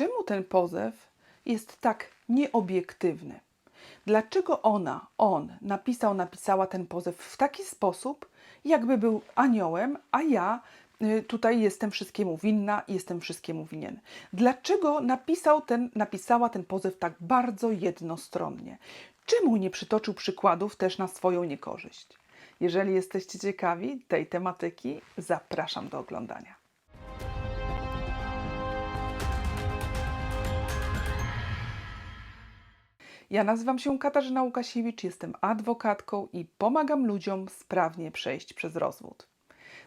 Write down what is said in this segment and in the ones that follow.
czemu ten pozew jest tak nieobiektywny? Dlaczego ona, on napisał, napisała ten pozew w taki sposób, jakby był aniołem, a ja y, tutaj jestem wszystkiemu winna, jestem wszystkiemu winien. Dlaczego napisał ten, napisała ten pozew tak bardzo jednostronnie? Czemu nie przytoczył przykładów też na swoją niekorzyść? Jeżeli jesteście ciekawi tej tematyki, zapraszam do oglądania. Ja nazywam się Katarzyna Łukasiewicz, jestem adwokatką i pomagam ludziom sprawnie przejść przez rozwód.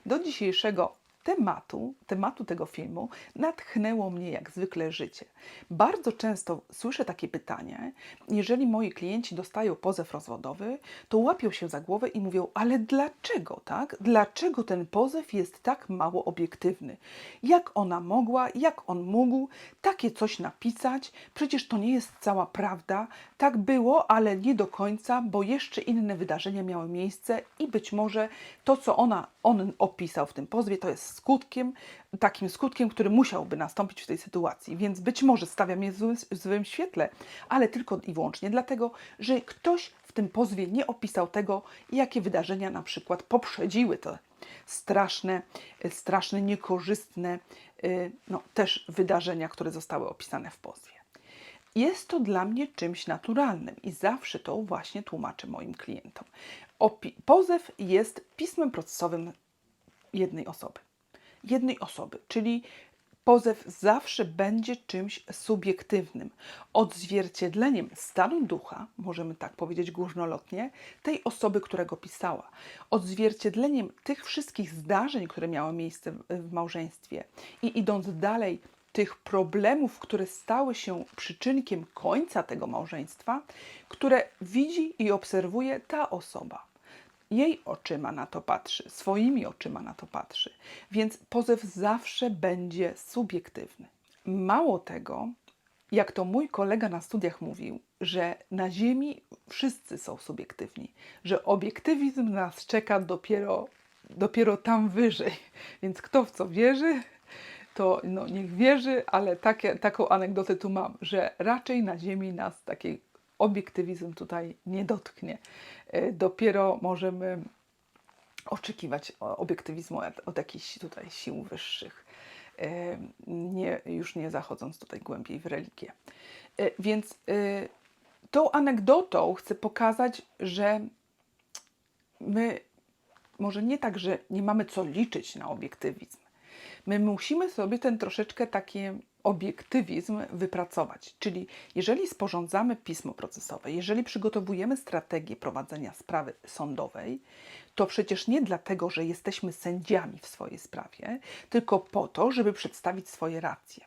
Do dzisiejszego tematu, tematu tego filmu natchnęło mnie jak zwykle życie. Bardzo często słyszę takie pytanie, jeżeli moi klienci dostają pozew rozwodowy, to łapią się za głowę i mówią, ale dlaczego, tak? Dlaczego ten pozew jest tak mało obiektywny? Jak ona mogła, jak on mógł takie coś napisać? Przecież to nie jest cała prawda. Tak było, ale nie do końca, bo jeszcze inne wydarzenia miały miejsce i być może to, co ona, on opisał w tym pozwie, to jest skutkiem, takim skutkiem, który musiałby nastąpić w tej sytuacji. Więc być może stawiam je w złym, w złym świetle, ale tylko i wyłącznie dlatego, że ktoś w tym pozwie nie opisał tego, jakie wydarzenia na przykład poprzedziły te straszne, straszne, niekorzystne, y, no, też wydarzenia, które zostały opisane w pozwie. Jest to dla mnie czymś naturalnym i zawsze to właśnie tłumaczę moim klientom. Opi- pozew jest pismem procesowym jednej osoby. Jednej osoby, czyli pozew zawsze będzie czymś subiektywnym, odzwierciedleniem stanu ducha, możemy tak powiedzieć górnolotnie, tej osoby, która go pisała, odzwierciedleniem tych wszystkich zdarzeń, które miały miejsce w, małżeństwie i idąc dalej, tych problemów, które stały się przyczynkiem końca tego małżeństwa, które widzi i obserwuje ta osoba jej oczyma na to patrzy, swoimi oczyma na to patrzy, więc pozew zawsze będzie subiektywny. Mało tego, jak to mój kolega na studiach mówił, że na Ziemi wszyscy są subiektywni, że obiektywizm nas czeka dopiero, dopiero tam wyżej. Więc kto w co wierzy, to no, niech wierzy, ale takie, taką anegdotę tu mam, że raczej na Ziemi nas taki obiektywizm tutaj nie dotknie. E, Dopiero możemy oczekiwać obiektywizmu od, jakichś tutaj sił wyższych, e, nie, już nie zachodząc tutaj głębiej w religię. E, Więc tą anegdotą chcę pokazać, że my może nie tak, że nie mamy co liczyć na obiektywizm. My musimy sobie ten troszeczkę taki obiektywizm wypracować. Czyli jeżeli sporządzamy pismo procesowe, jeżeli przygotowujemy strategię prowadzenia sprawy sądowej, to przecież nie dlatego, że jesteśmy sędziami w swojej sprawie, tylko po to, żeby przedstawić swoje racje.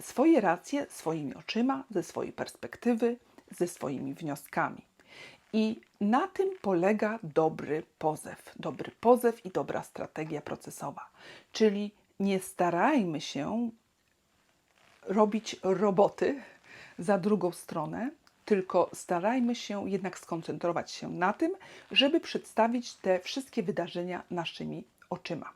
Swoje racje swoimi oczyma, ze swojej perspektywy, ze swoimi wnioskami. I na tym polega dobry pozew. Dobry pozew i dobra strategia procesowa. Czyli nie starajmy się robić roboty za drugą stronę, tylko starajmy się jednak skoncentrować się na tym, żeby przedstawić te wszystkie wydarzenia naszymi oczyma.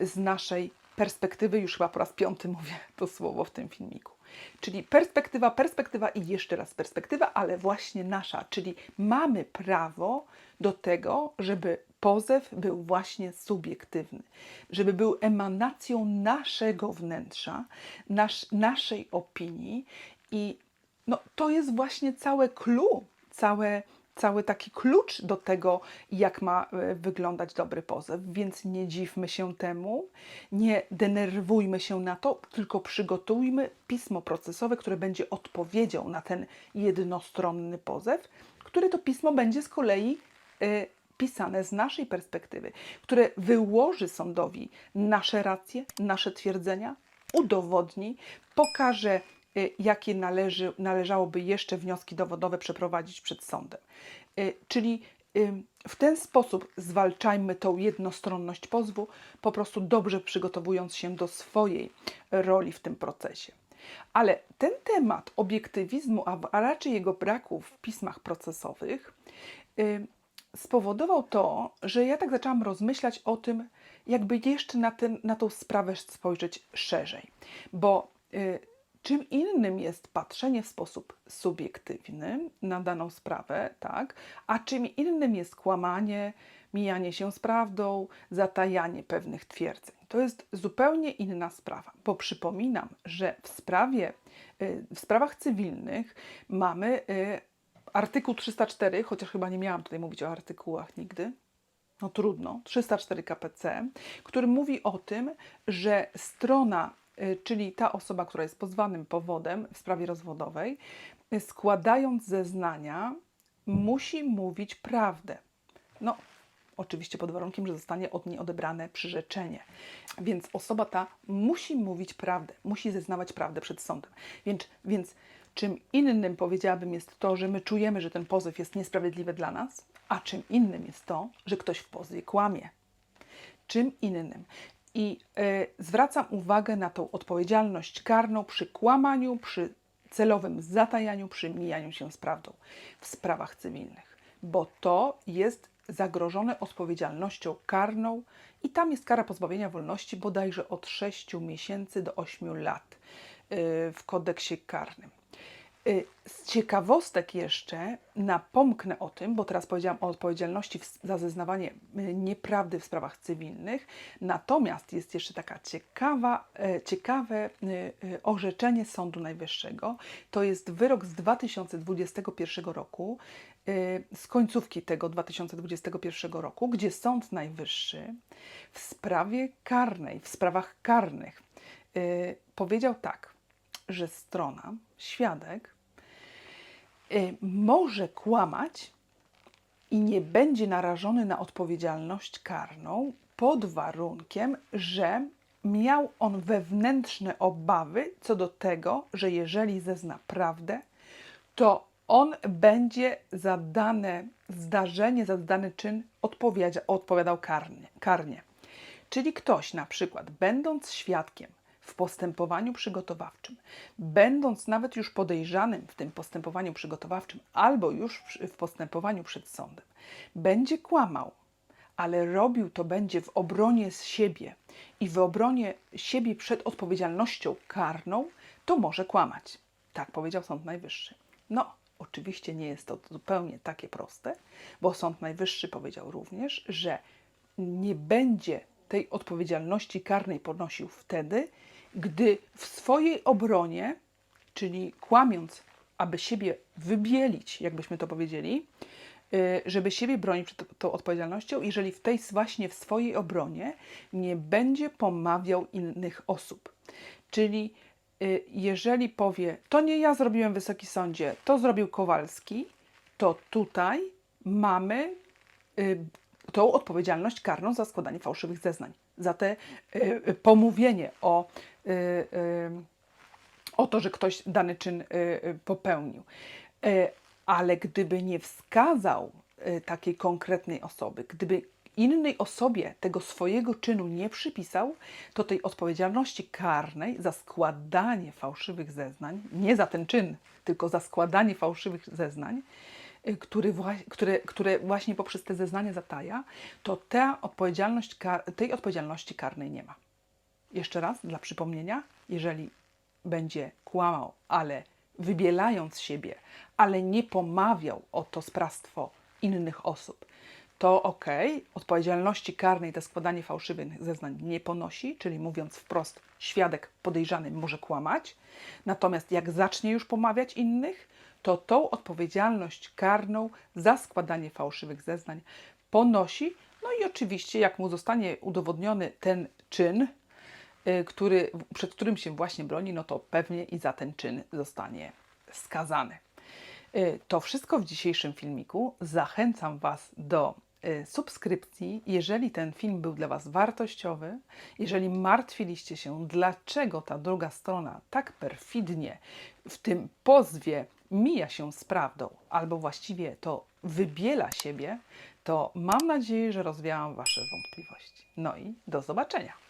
Z naszej perspektywy, już chyba po raz piąty mówię to słowo w tym filmiku. Czyli perspektywa, perspektywa i jeszcze raz perspektywa, ale właśnie nasza, czyli mamy prawo do tego, żeby pozew był właśnie subiektywny, żeby był emanacją naszego wnętrza, nasz, naszej opinii i no, to jest właśnie całe clue, całe, cały taki klucz do tego, jak ma e, wyglądać dobry pozew. Więc nie dziwmy się temu, nie denerwujmy się na to, tylko przygotujmy pismo procesowe, które będzie odpowiedzią na ten jednostronny pozew, które to pismo będzie z kolei pisane z naszej perspektywy, które wyłoży sądowi nasze racje, nasze twierdzenia, udowodni, pokaże, y, jakie należy, należałoby jeszcze wnioski dowodowe przeprowadzić przed sądem. Y, Czyli y, w ten sposób zwalczajmy tą jednostronność pozwu, po prostu dobrze przygotowując się do swojej roli w tym procesie. Ale ten temat obiektywizmu, a raczej jego braku w pismach procesowych, y, spowodował to, że ja tak zaczęłam rozmyślać o tym, jakby jeszcze na, ten, na tą sprawę spojrzeć szerzej. Bo y, Czym innym jest patrzenie w sposób subiektywny na daną sprawę, tak? A czym innym jest kłamanie, mijanie się z prawdą, zatajanie pewnych twierdzeń. To jest zupełnie inna sprawa, bo przypominam, że w sprawie, y, w sprawach cywilnych mamy y, artykuł 304, chociaż chyba nie miałam tutaj mówić o artykułach nigdy, no trudno, 304 KPC, który mówi o tym, że strona, y, czyli ta osoba, która jest pozwanym powodem w sprawie rozwodowej, y, składając zeznania, musi mówić prawdę. No, oczywiście pod warunkiem, że zostanie od niej odebrane przyrzeczenie. Więc osoba ta musi mówić prawdę, musi zeznawać prawdę przed sądem. Więc, więc czym innym powiedziałabym jest to, że my czujemy, że ten pozew jest niesprawiedliwy dla nas, a czym innym jest to, że ktoś w pozwie kłamie. Czym innym. I y, zwracam uwagę na tą odpowiedzialność karną przy kłamaniu, przy celowym zatajaniu, przy mijaniu się z prawdą w sprawach cywilnych, bo to jest zagrożone odpowiedzialnością karną i tam jest kara pozbawienia wolności bodajże od 6 miesięcy do 8 lat y, w kodeksie karnym. Y, Z ciekawostek jeszcze napomknę o tym, bo teraz powiedziałam o odpowiedzialności za zeznawanie y, nieprawdy w sprawach cywilnych. Natomiast jest jeszcze taka ciekawa, ciekawe y, y, orzeczenie Sądu Najwyższego. To jest wyrok z 2021 roku, z końcówki tego 2021 roku, gdzie Sąd Najwyższy w sprawie karnej, w sprawach karnych powiedział tak, że strona, świadek, może kłamać i nie będzie narażony na odpowiedzialność karną pod warunkiem, że miał on wewnętrzne obawy co do tego, że jeżeli zezna prawdę, to on będzie za dane zdarzenie, za dany czyn odpowiedzia- odpowiadał karnie, karnie. Czyli ktoś na przykład, będąc świadkiem w postępowaniu przygotowawczym, będąc nawet już podejrzanym w tym postępowaniu przygotowawczym albo już w, postępowaniu przed sądem, będzie kłamał, ale robił to będzie w obronie z siebie i w obronie siebie przed odpowiedzialnością karną, to może kłamać. Tak powiedział Sąd Najwyższy. No, oczywiście nie jest to zupełnie takie proste, bo Sąd Najwyższy powiedział również, że nie będzie tej odpowiedzialności karnej ponosił wtedy, gdy w swojej obronie, czyli kłamiąc, aby siebie wybielić, jakbyśmy to powiedzieli, y, żeby siebie bronić przed tą odpowiedzialnością, jeżeli w tej właśnie w swojej obronie nie będzie pomawiał innych osób. Czyli y, jeżeli powie, to nie ja zrobiłem Wysoki Sądzie, to zrobił Kowalski, to tutaj mamy y, tą odpowiedzialność karną za składanie fałszywych zeznań, za te y, y, pomówienie o, y, o to, że ktoś dany czyn popełnił. Ale gdyby nie wskazał takiej konkretnej osoby, gdyby innej osobie tego swojego czynu nie przypisał, to tej odpowiedzialności karnej za składanie fałszywych zeznań, nie za ten czyn, tylko za składanie fałszywych zeznań, który wła- które, które właśnie poprzez te zeznania zataja, to ta odpowiedzialność, tej odpowiedzialności karnej nie ma. Jeszcze raz, dla przypomnienia, jeżeli będzie kłamał, ale wybielając siebie, ale nie pomawiał o to sprawstwo innych osób, to ok, odpowiedzialności karnej za składanie fałszywych zeznań nie ponosi, czyli mówiąc wprost, świadek podejrzany może kłamać. Natomiast jak zacznie już pomawiać innych, to tą odpowiedzialność karną za składanie fałszywych zeznań ponosi. No i oczywiście, jak mu zostanie udowodniony ten czyn, y, który, przed którym się właśnie broni, no to pewnie i za ten czyn zostanie skazany. Y, To wszystko w dzisiejszym filmiku. Zachęcam Was do subskrypcji, jeżeli ten film był dla Was wartościowy, jeżeli martwiliście się, dlaczego ta druga strona tak perfidnie w tym pozwie mija się z prawdą, albo właściwie to wybiela siebie, to mam nadzieję, że rozwiałam Wasze wątpliwości. No i do zobaczenia.